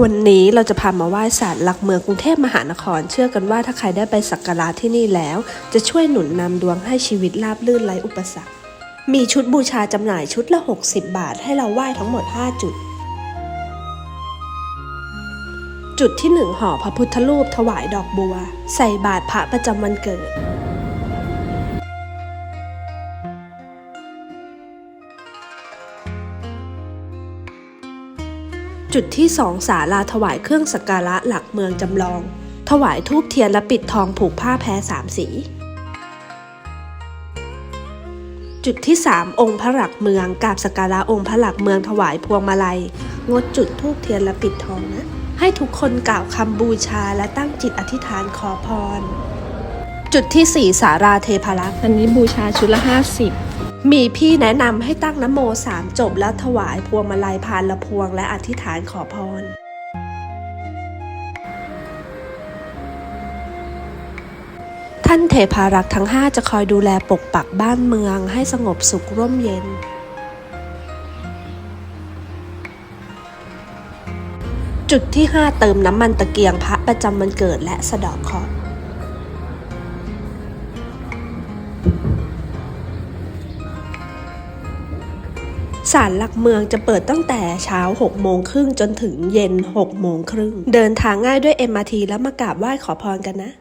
วันนี้เราจะพามาไหว้ศาลหลักเมืองกรุงเทพมหานคร เชื่อกันว่าถ้าใครได้ไปสักการะที่นี่แล้ว จะช่วยหนุนนำดวงให้ชีวิตราบรื่นไร้อุปสรรค มีชุดบูชาจำหน่ายชุดละ 60 บาทให้เราไหว้ทั้งหมด 5 จุด จุดที่ 1 ห่อพระพุทธรูปถวายดอกบัว ใส่บาตรพระประจำวันเกิด จุดที่ 2 ศาลาถวายเครื่องสักการะหลักเมืองจำลอง ถวายทูบเทียนและปิดทองผูกผ้าแพรสามสี จุดที่ 3 องค์พระหลักเมืองกราบสักการะองค์พระหลักเมืองถวายพวงมาลัย งดจุดทูบเทียนและปิดทองนะ ให้ทุกคนกล่าวคำบูชาและตั้งจิตอธิษฐานขอพร จุดที่ 4 สาราเทพารักษ์อันนี้บูชาชุดละห้าสิบ มีพี่แนะนำให้ตั้งนโมสามจบแล้วถวายพวงมาลัยพานละพวงและอธิษฐานขอพรท่านเทพารักษ์ทั้ง5จะคอยดูแลปกปักบ้านเมืองให้สงบสุขร่มเย็น จุดที่ 5 เติมน้ำมันตะเกียงพระประจำวันเกิดและสะดอกเคราะห์ ศาลหลักเมืองจะเปิดตั้งแต่เช้า 6 โมงครึ่งจนถึงเย็น 6 โมงครึ่ง เดินทางง่ายด้วย MRT แล้วมากราบไหว้ขอพรกันนะ